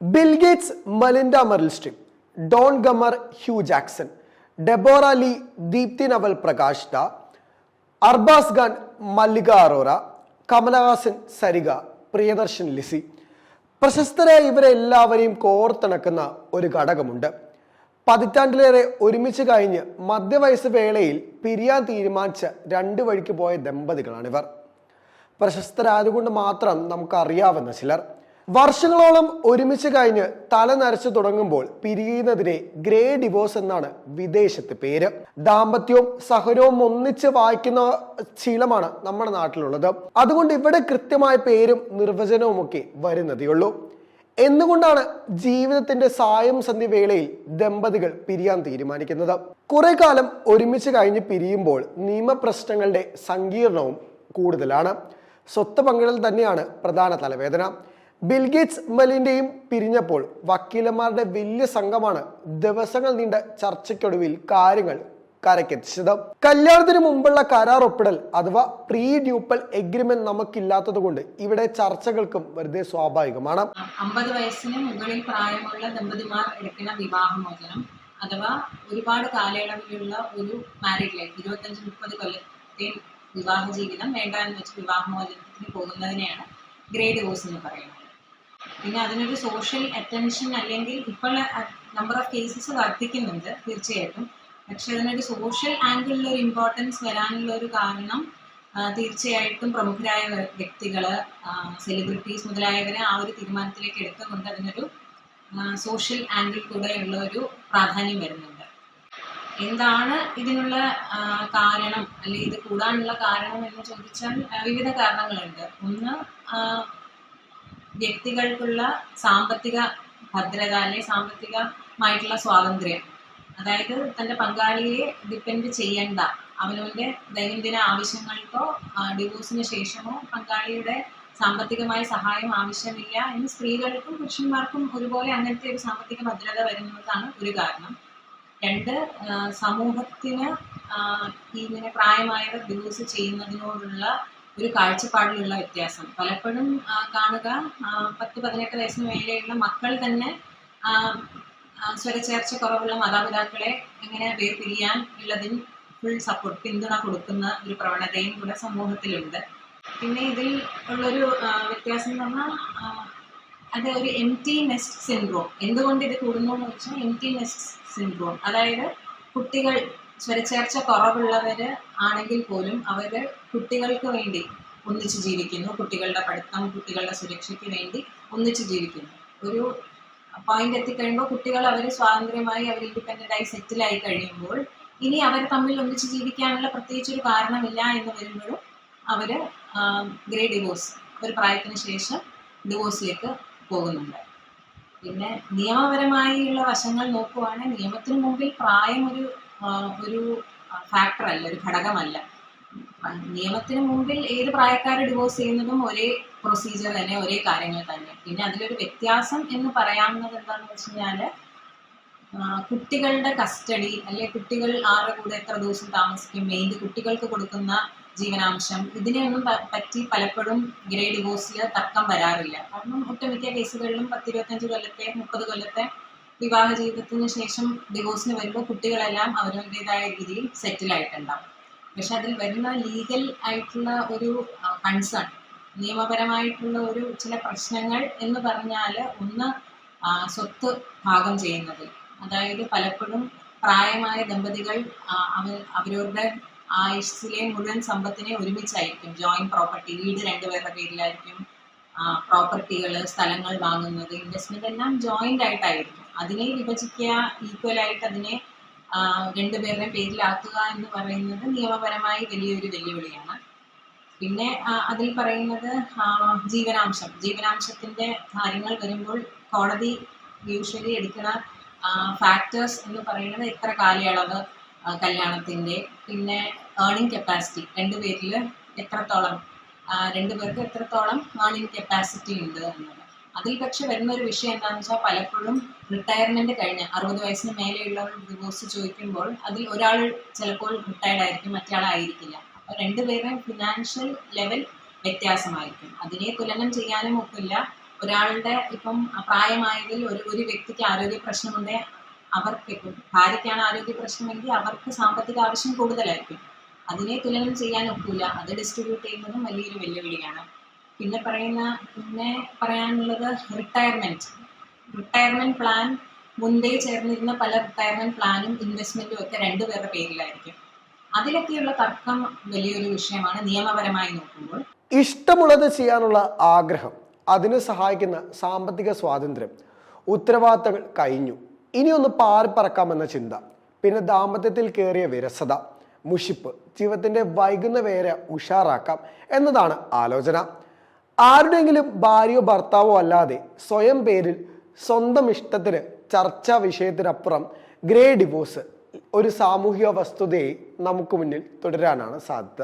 Bill Gates Melinda Meryl Don Gummer Hugh Jackson Deborra Lee Deepti Naval Prakash the Arbaaz Khan Malaika Arora Kamal Haasan Sarika Priyadarshan Lissy. പ്രശസ്തരായ ഇവരെ എല്ലാവരെയും കോർത്തിണക്കുന്ന ഒരു ഘടകമുണ്ട്. പതിറ്റാണ്ടിലേറെ ഒരുമിച്ച് കഴിഞ്ഞ് മധ്യവയസ്സ് വേളയിൽ പിരിയാൻ തീരുമാനിച്ച രണ്ട് വഴിക്ക് പോയ ദമ്പതികളാണിവർ. പ്രശസ്തരായതുകൊണ്ട് മാത്രം നമുക്കറിയാവുന്ന ചിലർ. വർഷങ്ങളോളം ഒരുമിച്ച് കഴിഞ്ഞ് തല നരച്ചു തുടങ്ങുമ്പോൾ പിരിയുന്നതിനെ ഗ്രേ ഡിവോഴ്സ് എന്നാണ് വിദേശത്ത് പേര്. ദാമ്പത്യവും സഹനവും ഒന്നിച്ച് വായിക്കുന്ന ശീലമാണ് നമ്മുടെ നാട്ടിലുള്ളത്. അതുകൊണ്ട് ഇവിടെ കൃത്യമായ പേരും നിർവചനവും ഒക്കെ വരുന്നതേ ഉള്ളൂ എന്തുകൊണ്ടാണ് ജീവിതത്തിന്റെ സായം സന്ധി വേളയിൽ ദമ്പതികൾ പിരിയാൻ തീരുമാനിക്കുന്നത്? കുറെ കാലം ഒരുമിച്ച് കഴിഞ്ഞ് പിരിയുമ്പോൾ നിയമപ്രശ്നങ്ങളുടെ സങ്കീർണവും കൂടുതലാണ്. സ്വത്ത് പങ്കിടൽ തന്നെയാണ് പ്രധാന തലവേദന. ബിൽഗേറ്റ്സ് മലിന്റെയും പിരിഞ്ഞപ്പോൾ വക്കീലന്മാരുടെ വലിയ സംഘമാണ് ദിവസങ്ങൾ നീണ്ട ചർച്ചയ്ക്കൊടുവിൽ കാര്യങ്ങൾ കരക്കെത്തിച്ചത് കല്യാണത്തിന് മുമ്പുള്ള കരാർ ഒപ്പിടൽ അഥവാ പ്രീ ഡ്യൂപ്പൽ എഗ്രിമെന്റ് നമുക്കില്ലാത്തത് കൊണ്ട് ഇവിടെ ചർച്ചകൾക്കും വെറുതെ സ്വാഭാവികമാണ്. അമ്പത് വയസ്സിന് മുകളിൽ പ്രായമുള്ള ദമ്പതിമാർ എടുക്കുന്ന വിവാഹമോചനം അഥവാ ഒരുപാട് കാലയളവിലുള്ള ഒരു മാരീഡ് ലൈഫ് ഇരുപത്തഞ്ച് മുപ്പത് കൊല്ലത്തെ വിവാഹ ജീവിതം വേണ്ട എന്ന് വെച്ച് വിവാഹമോചനത്തിന് പോകുന്നതിനെയാണ് ഗ്രേ ഡിവോഴ്സ് എന്ന് പറയുന്നത്. പിന്നെ അതിനൊരു സോഷ്യൽ അറ്റൻഷൻ അല്ലെങ്കിൽ ഇപ്പോൾ നമ്പർ ഓഫ് കേസസ് വർദ്ധിക്കുന്നുണ്ട് തീർച്ചയായിട്ടും. പക്ഷെ അതിനൊരു സോഷ്യൽ ആംഗിളിൽ ഒരു ഇമ്പോർട്ടൻസ് വരാനുള്ള ഒരു കാരണം തീർച്ചയായിട്ടും പ്രമുഖരായ വ്യക്തികൾ സെലിബ്രിറ്റീസ് മുതലായവരെ ആ ഒരു തീരുമാനത്തിലേക്ക് എടുത്തുകൊണ്ട് അതിനൊരു സോഷ്യൽ ആംഗിൾ കൂടെയുള്ള ഒരു പ്രാധാന്യം വരുന്നുണ്ട്. എന്താണ് ഇതിനുള്ള കാരണം? അല്ലെങ്കിൽ ഇത് കൂടാനുള്ള കാരണം എന്ന് ചോദിച്ചാൽ വിവിധ കാരണങ്ങളുണ്ട്. ഒന്ന് വ്യക്തികൾക്കുള്ള സാമ്പത്തിക ഭദ്രത അല്ലെങ്കിൽ സാമ്പത്തികമായിട്ടുള്ള സ്വാതന്ത്ര്യം. അതായത് തന്റെ പങ്കാളിയെ ഡിപ്പെൻഡ് ചെയ്യേണ്ട. അവനവന്റെ ദൈനംദിന ആവശ്യങ്ങൾക്കോ ഡിവോഴ്സിന് ശേഷമോ പങ്കാളിയുടെ സാമ്പത്തികമായ സഹായം ആവശ്യമില്ല എന്ന് സ്ത്രീകൾക്കും പുരുഷന്മാർക്കും ഒരുപോലെ അങ്ങനത്തെ ഒരു സാമ്പത്തിക ഭദ്രത വരുന്നതാണ് ഒരു കാരണം. രണ്ട് സമൂഹത്തിന് ഇങ്ങനെ പ്രായമായവർ ഡിവോഴ്സ് ചെയ്യുന്നതിനോടുള്ള ഒരു കാഴ്ചപ്പാടിലുള്ള വ്യത്യാസം. പലപ്പോഴും കാണുക പത്ത് പതിനെട്ട് വയസ്സിന് മേലെയുള്ള മക്കൾ തന്നെ സ്വരച്ചേർച്ച കുറവുള്ള മാതാപിതാക്കളെ എങ്ങനെ വേർപിരിയാൻ ഉള്ളതിന് ഫുൾ സപ്പോർട്ട് പിന്തുണ കൊടുക്കുന്ന ഒരു പ്രവണതയും കൂടെ സമൂഹത്തിലുണ്ട്. പിന്നെ ഇതിൽ ഉള്ളൊരു വ്യത്യാസം എന്ന് പറഞ്ഞാൽ അത് ഒരു എം ടി നെസ്റ്റ് സിൻഡ്രോം എന്തുകൊണ്ട് ഇത് കൂടുന്നു എന്ന് വെച്ചാൽ എം ടി നെസ്റ്റ് സിൻഡ്രോം അതായത് കുട്ടികൾ സ്വരച്ചേർച്ച കുറവുള്ളവർ ആണെങ്കിൽ പോലും അവർ കുട്ടികൾക്ക് വേണ്ടി ഒന്നിച്ച് ജീവിക്കുന്നു. കുട്ടികളുടെ പഠിത്തം കുട്ടികളുടെ സുരക്ഷയ്ക്ക് വേണ്ടി ഒന്നിച്ച് ജീവിക്കുന്നു. ഒരു പോയിന്റ് എത്തിക്കഴിയുമ്പോൾ കുട്ടികൾ അവർ സ്വാതന്ത്ര്യമായി അവർ ഇൻഡിപെൻഡന്റ് ആയി സെറ്റിലായി കഴിയുമ്പോൾ ഇനി അവർ തമ്മിൽ ഒന്നിച്ച് ജീവിക്കാനുള്ള പ്രത്യേകിച്ച് ഒരു കാരണമില്ല എന്ന് വരുമ്പോഴും അവർ ഗ്രേ ഡിവോഴ്സ് ഒരു പ്രായത്തിന് ശേഷം ഡിവോഴ്സിലേക്ക് പോകുന്നുണ്ട്. പിന്നെ നിയമപരമായുള്ള വശങ്ങൾ നോക്കുവാണെങ്കിൽ നിയമത്തിന് മുമ്പിൽ പ്രായം ഒരു ഒരു ഫാക്ടർ അല്ല ഒരു ഘടകമല്ല. നിയമത്തിന് മുമ്പിൽ ഏത് പ്രായക്കാരെ ഡിവോഴ്സ് ചെയ്യുന്നതും ഒരേ പ്രൊസീജിയർ തന്നെ ഒരേ കാര്യങ്ങൾ തന്നെ. പിന്നെ അതിലൊരു വ്യത്യാസം എന്ന് പറയാവുന്നത് എന്താണെന്ന് വെച്ച് കഴിഞ്ഞാൽ കുട്ടികളുടെ കസ്റ്റഡി അല്ലെ കുട്ടികൾ ആരുടെ കൂടെ എത്ര ദിവസം താമസിക്കും മെയിൻ കുട്ടികൾക്ക് കൊടുക്കുന്ന ജീവനാംശം ഇതിനെയൊന്നും പറ്റി പലപ്പോഴും ഗ്രേ ഡിവോഴ്സിൽ തർക്കം വരാറില്ല. കാരണം ഒട്ടുമിക്ക കേസുകളിലും പത്തിരുപത്തഞ്ച് കൊല്ലത്തെ മുപ്പത് കൊല്ലത്തെ വിവാഹ ജീവിതത്തിന് ശേഷം ഡിവോഴ്സിന് വരുമ്പോൾ കുട്ടികളെല്ലാം അവരവരുടേതായ രീതിയിൽ സെറ്റിൽ ആയിട്ടുണ്ടാവും. പക്ഷെ അതിൽ വരുന്ന ലീഗൽ ആയിട്ടുള്ള ഒരു കൺസേൺ നിയമപരമായിട്ടുള്ള ഒരു ചില പ്രശ്നങ്ങൾ എന്ന് പറഞ്ഞാൽ ഒന്ന് സ്വത്ത് ഭാഗം ചെയ്യുന്നതിൽ അതായത് പലപ്പോഴും പ്രായമായ ദമ്പതികൾ അവരവരുടെ ആയുസ്സിലെ മുഴുവൻ സമ്പത്തിനെ ഒരുമിച്ചായിരിക്കും. ജോയിന്റ് പ്രോപ്പർട്ടി വീട് രണ്ടുപേരുടെ പേരിലായിരിക്കും. പ്രോപ്പർട്ടികൾ സ്ഥലങ്ങൾ വാങ്ങുന്നത് ഇൻവെസ്റ്റ്മെന്റ് എല്ലാം ജോയിന്റ് ആയിട്ടായിരുന്നു അതിനെ വിഭജിക്കുക ഈക്വൽ ആയിട്ട് അതിനെ രണ്ടുപേരുടെ പേരിലാക്കുക എന്ന് പറയുന്നത് നിയമപരമായി വലിയൊരു വെല്ലുവിളിയാണ്. പിന്നെ അതിൽ പറയുന്നത് ജീവനാംശം. ജീവനാംശത്തിന്റെ കാര്യങ്ങൾ വരുമ്പോൾ കോടതി യൂഷ്വലി എടുക്കുന്ന ഫാക്ടേഴ്സ് എന്ന് പറയുന്നത് എത്ര കാലയളവ് കല്യാണത്തിന്റെ പിന്നെ ഏർണിംഗ് കപ്പാസിറ്റി രണ്ടുപേരിൽ എത്രത്തോളം രണ്ടുപേർക്ക് എത്രത്തോളം ഏണിംഗ് കപ്പാസിറ്റി ഉണ്ട് എന്നത് അതിൽ പക്ഷെ വരുന്ന ഒരു വിഷയം എന്താണെന്ന് വെച്ചാൽ പലപ്പോഴും റിട്ടയർമെന്റ് കഴിഞ്ഞ അറുപത് വയസ്സിന് മേലെയുള്ളവർ ഡിവോഴ്സ് ചോദിക്കുമ്പോൾ അതിൽ ഒരാൾ ചിലപ്പോൾ റിട്ടയർഡ് ആയിരിക്കും മറ്റാളായിരിക്കില്ല അപ്പോൾ രണ്ടുപേരുടെയും ഫിനാൻഷ്യൽ ലെവൽ വ്യത്യാസമായിരിക്കും. അതിനെ തുലനം ചെയ്യാനും ഒക്കില്ല. ഒരാളുടെ ഇപ്പം പ്രായമായതിൽ ഒരു ഒരു വ്യക്തിക്ക് ആരോഗ്യ പ്രശ്നമുണ്ടെങ്കിൽ അവർക്ക് ഭാര്യയ്ക്കാണ് ആരോഗ്യ പ്രശ്നമെങ്കിൽ അവർക്ക് സാമ്പത്തിക ആവശ്യം കൂടുതലായിരിക്കും. അതിനെ തുലനം ചെയ്യാൻ ഒക്കില്ല. അത് ഡിസ്ട്രിബ്യൂട്ട് ചെയ്യുന്നതും വലിയൊരു വെല്ലുവിളിയാണ്. പിന്നെ പറയുന്ന പിന്നെ പറയാനുള്ളത് റിട്ടയർമെന്റ് റിട്ടയർമെന്റ് പ്ലാൻ മുൻപേ ചേർന്നിരുന്ന പല റിട്ടയർമെന്റ് പ്ലാനും ഇൻവെസ്റ്റ്മെന്റും ഒക്കെ രണ്ടുപേരുടെ പേരിലായിരിക്കും. അതിലൊക്കെയുള്ള തർക്കം വലിയൊരു വിഷയമാണ് നിയമപരമായി നോക്കുമ്പോൾ. ഇഷ്ടമുള്ളത് ചെയ്യാനുള്ള ആഗ്രഹം അതിന് സഹായിക്കുന്ന സാമ്പത്തിക സ്വാതന്ത്ര്യം ഉത്തരവാദിത്തങ്ങൾ കഴിഞ്ഞു. ഇനിയൊന്ന് പാറിപ്പറക്കാമെന്ന ചിന്ത പിന്നെ ദാമ്പത്യത്തിൽ കയറിയ വിരസത മുഷിപ്പ്. ജീവിതത്തിന്റെ വൈകുന്ന വേര ഉഷാറാക്കാം എന്നതാണ് ആലോചന. ആരുടെയെങ്കിലും ഭാര്യയോ ഭർത്താവോ അല്ലാതെ സ്വയം പേരിൽ സ്വന്തം ഇഷ്ടത്തിന് ചർച്ചാ വിഷയത്തിനപ്പുറം ഗ്രേ ഡിവോഴ്സ് ഒരു സാമൂഹിക വസ്തുതയെ നമുക്ക് മുന്നിൽ തുടരാനാണ് സാധ്യത.